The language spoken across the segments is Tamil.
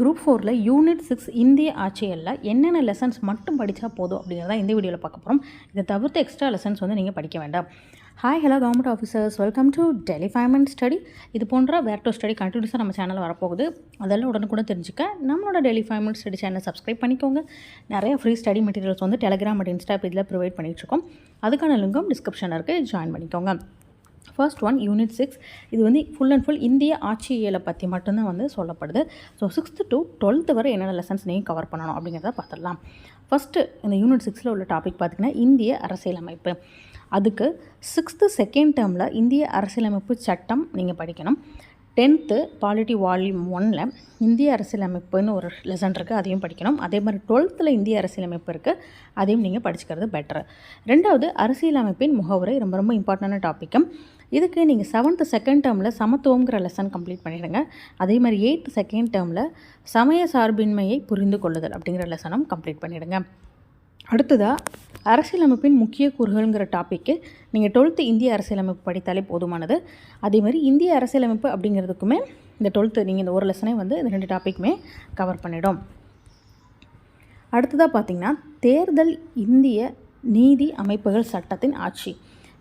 குரூப் ஃபோரில் யூனிட் சிக்ஸ் இந்திய ஆட்சியலில் என்னென்ன லெசன்ஸ் மட்டும் படித்தா போதும் அப்படிங்கிறத இந்த வீடியோவில் பார்க்க போகிறோம் இதை தவிர்த்து எக்ஸ்ட்ரா லெசன்ஸ் வந்து நீங்கள் படிக்க வேண்டாம். Hi hello government officers welcome to tele ஃபைமெண்ட் study இது போன்ற வேர் டு ஸ்டடி கண்டினியூஸாக நம்ம சேனலில் வரப்போகுது. அதெல்லாம் உடனுக்குடன் தெரிஞ்சுக்க. நம்மளோட டெலி ஃபைமெண்ட் ஸ்டடி சேனல் சப்ஸ்கிரைப் பண்ணிக்கோங்க. நிறைய ஃப்ரீ ஸ்டடி மெட்டீரியல்ஸ் வந்து டெலிகிராம் அண்ட் இன்ஸ்டா பேஜில் ப்ரொவைட் பண்ணிகிட்ருக்கோம் அதுக்கான லிங்கும் டிஸ்கிரிப்ஷனில் இருக்குது ஜாயின் பண்ணிக்கோங்க. ஃபர்ஸ்ட் ஒன் யூனிட் சிக்ஸ் இது வந்து ஃபுல் அண்ட் ஃபுல் இந்திய ஆட்சியியலை பற்றி மட்டும்தான் வந்து சொல்லப்படுது. ஸோ சிக்ஸ்த்து டு டுவெல்த்து வரை என்னென்ன லெசன்ஸ் நீங்கள் கவர் பண்ணணும் அப்படிங்கிறத பார்த்துடலாம். ஃபஸ்ட்டு இந்த யூனிட் சிக்ஸில் உள்ள டாபிக் பார்த்திங்கன்னா இந்திய அரசியலமைப்பு. அதுக்கு சிக்ஸ்த்து செகண்ட் டேர்மில் இந்திய அரசியலமைப்பு சட்டம் நீங்கள் படிக்கணும். டென்த்து பாலிட்டி வால்யூம் ஒனில் இந்திய அரசியலமைப்புன்னு ஒரு லெசன் இருக்குது அதையும் படிக்கணும். அதே மாதிரி டுவெல்த்தில் இந்திய அரசியலமைப்பு இருக்குது அதையும் நீங்கள் படிச்சுக்கிறது பெட்டர் ரெண்டாவது அரசியலமைப்பின் முகவுரை ரொம்ப ரொம்ப இம்பார்ட்டண்டான டாப்பிக்கும் இதுக்கு நீங்கள் செவன்த்து செகண்ட் டேர்மில் சமத்துவங்கிற லெசன் கம்ப்ளீட் பண்ணிடுங்க. அதே மாதிரி எயித்து செகண்ட் டேர்மில் சமய சார்பின்மையை புரிந்து கொள்ளுதல் அப்படிங்கிற லெசனும் கம்ப்ளீட் பண்ணிவிடுங்க அடுத்ததாக அரசியலமைப்பின் முக்கிய கூறுகள்ங்கிற டாப்பிக்கு நீங்கள் டுவெல்த்து இந்திய அரசியலமைப்பு படித்தாலே போதுமானது. அதேமாதிரி இந்திய அரசியலமைப்பு அப்படிங்கிறதுக்குமே இந்த டுவெல்த்து நீங்கள் இந்த ஒரு லெசனே வந்து இந்த ரெண்டு டாப்பிக்குமே கவர் பண்ணிடும். அடுத்ததாக பார்த்தீங்கன்னா தேர்தல் இந்திய நீதி அமைப்புகள் சட்டத்தின் ஆட்சி.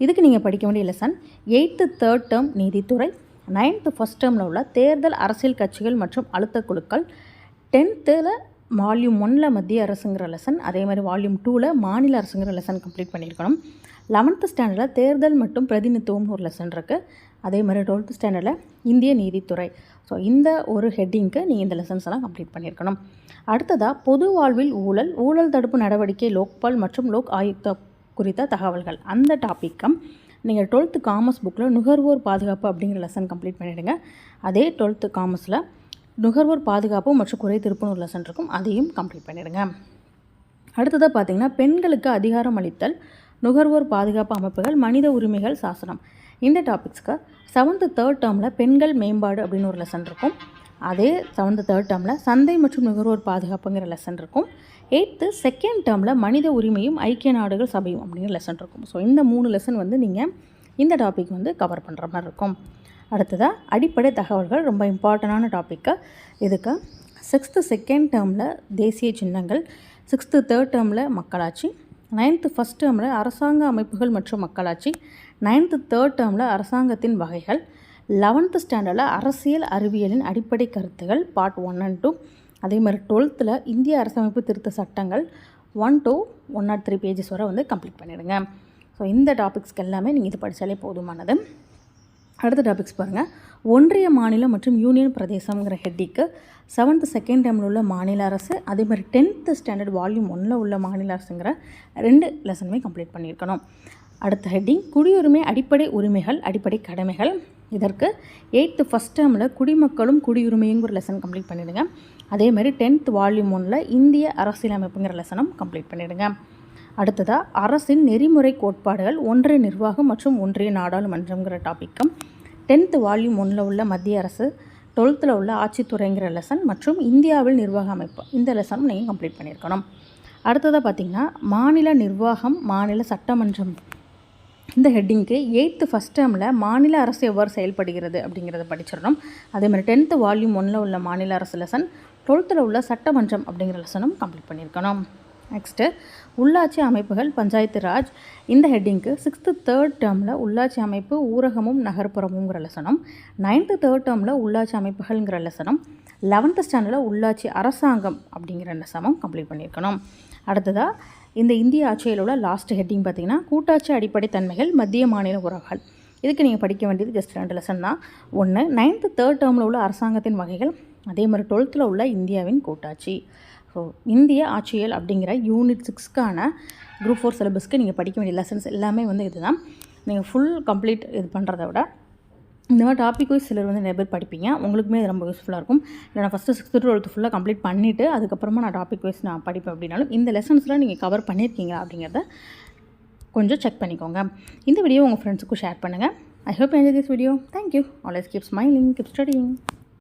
இதுக்கு நீங்கள் படிக்க வேண்டிய லெசன் எயித்து தேர்ட் டேர்ம் நீதித்துறை நைன்த்து ஃபஸ்ட் டேர்மில் உள்ள தேர்தல் அரசியல் கட்சிகள் மற்றும் அழுத்த குழுக்கள் டென்த்தில் வால்யூம் ஒனில் மத்திய அரசுங்கிற லெசன் அதே மாதிரி வால்யூம் டூவில் மாநில அரசுங்கிற லெசன் கம்ப்ளீட் பண்ணியிருக்கணும். லெவன்த்து ஸ்டாண்டர்டில் தேர்தல் மற்றும் பிரதிநிதித்துவம்னு ஒரு லெசன் இருக்குது அதே மாதிரி டுவெல்த்து ஸ்டாண்டர்டில் இந்திய நீதித்துறை. ஸோ இந்த ஒரு ஹெட்டிங்க்கு நீங்கள் இந்த லெசன்ஸ் எல்லாம் கம்ப்ளீட் பண்ணியிருக்கணும். அடுத்ததாக பொது வாழ்வில் ஊழல் ஊழல் தடுப்பு நடவடிக்கை லோக்பால் மற்றும் லோக் ஆயுக்தா குறித்த தகவல்கள். அந்த டாப்பிக்கம் நீங்கள் டுவெல்த்து காமர்ஸ் புக்கில் நுகர்வோர் பாதுகாப்பு அப்படிங்கிற லெசன் கம்ப்ளீட் பண்ணிவிடுங்க அதே டுவெல்த்து காமர்ஸில் நுகர்வோர் பாதுகாப்பு மற்றும் குறை திருப்பணூர் லெசன் இருக்கும் அதையும் கம்ப்ளீட் பண்ணிடுங்க. அடுத்ததாக பார்த்தீங்கன்னா பெண்களுக்கு அதிகாரம் அளித்தல் நுகர்வோர் பாதுகாப்பு அமைப்புகள் மனித உரிமைகள் சாசனம். இந்த டாபிக்ஸ்க்கு செவன்த்து தேர்ட் டேர்மில் பெண்கள் மேம்பாடு அப்படின்னு ஒரு லெசன் இருக்கும். அதே செவன்த்து தேர்ட் டேர்மில் சந்தை மற்றும் நுகர்வோர் பாதுகாப்புங்கிற லெசன் இருக்கும். எயித்து செகண்ட் டேர்மில் மனித உரிமையும் ஐக்கிய நாடுகள் சபையும் அப்படிங்கிற லெசன் இருக்கும். ஸோ இந்த மூணு லெசன் வந்து நீங்கள் இந்த டாபிக் வந்து கவர் பண்ணுற மாதிரி இருக்கும். அடுத்ததாக அடிப்படை தகவல்கள் ரொம்ப இம்பார்ட்டண்டான டாப்பிக்கு இதுக்கு சிக்ஸ்த்து செகண்ட் டேர்மில் தேசிய சின்னங்கள் சிக்ஸ்த்து தேர்ட் டேர்மில் மக்களாட்சி நைன்த்து ஃபஸ்ட் டேர்மில் அரசாங்க அமைப்புகள் மற்றும் மக்களாட்சி நைன்த்து தேர்ட் டேர்மில் அரசாங்கத்தின் வகைகள் லெவன்த்து ஸ்டாண்டர்டில் அரசியல் அறிவியலின் அடிப்படை கருத்துகள் பார்ட் ஒன் அண்ட் டூ அதே மாதிரி டுவெல்த்தில் இந்திய அரசமைப்பு திருத்த சட்டங்கள் one to one nought three pages வரை வந்து கம்ப்ளீட் பண்ணிவிடுங்க ஸோ இந்த டாபிக்ஸ்க்கு எல்லாமே நீங்கள் இது படித்தாலே போதுமானது. அடுத்த டாபிக்ஸ் பாருங்கள் ஒன்றிய மாநிலம் மற்றும் யூனியன் பிரதேசங்கிற ஹெட்டிக்கு செவன்த்து செகண்ட் டைமில் உள்ள மாநில அரசு அதே மாதிரி டென்த்து ஸ்டாண்டர்ட் வால்யூம் ஒன்றில் உள்ள மாநில அரசுங்கிற ரெண்டு லெசனுமே கம்ப்ளீட் பண்ணியிருக்கணும். அடுத்த ஹெட்டிங் குடியுரிமை அடிப்படை உரிமைகள் அடிப்படை கடமைகள். இதற்கு எயித்து ஃபஸ்ட் டேர்மில் குடிமக்களும் குடியுரிமையுங்கிற லெசன் கம்ப்ளீட் பண்ணிவிடுங்க அதே மாதிரி டென்த் வால்யூம் ஒன்றில் இந்திய அரசியலமைப்புங்கிற லெசனும் கம்ப்ளீட் பண்ணிவிடுங்க அடுத்ததாக அரசின் நெறிமுறை கோட்பாடுகள் ஒன்றிய நிர்வாகம் மற்றும் ஒன்றிய நாடாளுமன்றங்கிற டாப்பிக்கும் டென்த்து வால்யூம் ஒன்றில் உள்ள மத்திய அரசு டுவெல்த்தில் உள்ள ஆட்சித்துறைங்கிற லெசன் மற்றும் இந்தியாவில் நிர்வாக அமைப்பு. இந்த லெசனும் நீங்கள் கம்ப்ளீட் பண்ணியிருக்கணும். அடுத்ததாக பார்த்திங்கன்னா மாநில நிர்வாகம் மாநில சட்டமன்றம். இந்த ஹெட்டிங்க்கு எயித்து ஃபஸ்ட் டேர்மில் மாநில அரசு எவ்வாறு செயல்படுகிறது அப்படிங்கிறத படிச்சிடணும். அதேமாதிரி டென்த்து வால்யூம் ஒன்றில் உள்ள மாநில அரசு லெசன் டுவெல்த்தில் உள்ள சட்டமன்றம் அப்படிங்கிற லெசனும் கம்ப்ளீட் பண்ணியிருக்கணும். நெக்ஸ்ட்டு உள்ளாட்சி அமைப்புகள் பஞ்சாயத்து ராஜ். இந்த ஹெட்டிங்க்கு சிக்ஸ்த்து தேர்ட் டேர்மில் உள்ளாட்சி அமைப்பு ஊரகமும் நகர்ப்புறமுங்கிற லசனம். நைன்த்து தேர்ட் டேர்மில் உள்ளாட்சி அமைப்புகள்ங்கிற லெசனம். லெவன்த்து ஸ்டாண்டர்டில் உள்ளாட்சி அரசாங்கம் அப்படிங்கிற லெசனும் கம்ப்ளீட் பண்ணியிருக்கணும். அடுத்ததாக இந்த இந்திய ஆட்சியில் உள்ள லாஸ்ட் ஹெட்டிங் பார்த்திங்கன்னா கூட்டாட்சி அடிப்படை தன்மைகள் மத்திய மாநில உறவுகள். இதுக்கு நீங்கள் படிக்க வேண்டியது ஜஸ்ட் ரெண்டு லெசன் தான். ஒன்று நைன்த்து தேர்ட் டேர்மில் உள்ள அரசாங்கத்தின் வகைகள் அதே மாதிரி டுவெல்த்தில் உள்ள இந்தியாவின் கூட்டாட்சி. ஸோ இந்திய ஆட்சியல் அப்படிங்கிற யூனிட் சிக்ஸ்க்கான குரூப் ஃபோர் சிலபஸ்க்கு நீங்கள் படிக்க வேண்டிய லெசன்ஸ் எல்லாமே வந்து இதுதான். நீங்கள் ஃபுல் கம்ப்ளீட் இது பண்ணுறத விட இந்த மாதிரி டாபிக் வைஸ் சிலர் வந்து நிறைய பேர் படிப்பீங்க. உங்களுக்குமே இது ரொம்ப யூஸ்ஃபுல்லாக இருக்கும். இல்லை நான் ஃபஸ்ட்டு சிக்ஸ்த்து டுவெல்த்து ஃபுல்லாக கம்ப்ளீட் பண்ணிவிட்டு அதுக்கப்புறமா நான் டாபிக் வைஸ் நான் படிப்பேன் அப்படின்னாலும் இந்த லெசன்ஸ்லாம் நீங்கள் கவர் பண்ணியிருக்கீங்களா அப்படிங்கிறத கொஞ்சம் செக் பண்ணிக்கோங்க. இந்த வீடியோ உங்கள் ஃப்ரெண்ட்ஸுக்கும் ஷேர் பண்ணுங்கள் I hope enjoy this video thank you always keep smiling keep studying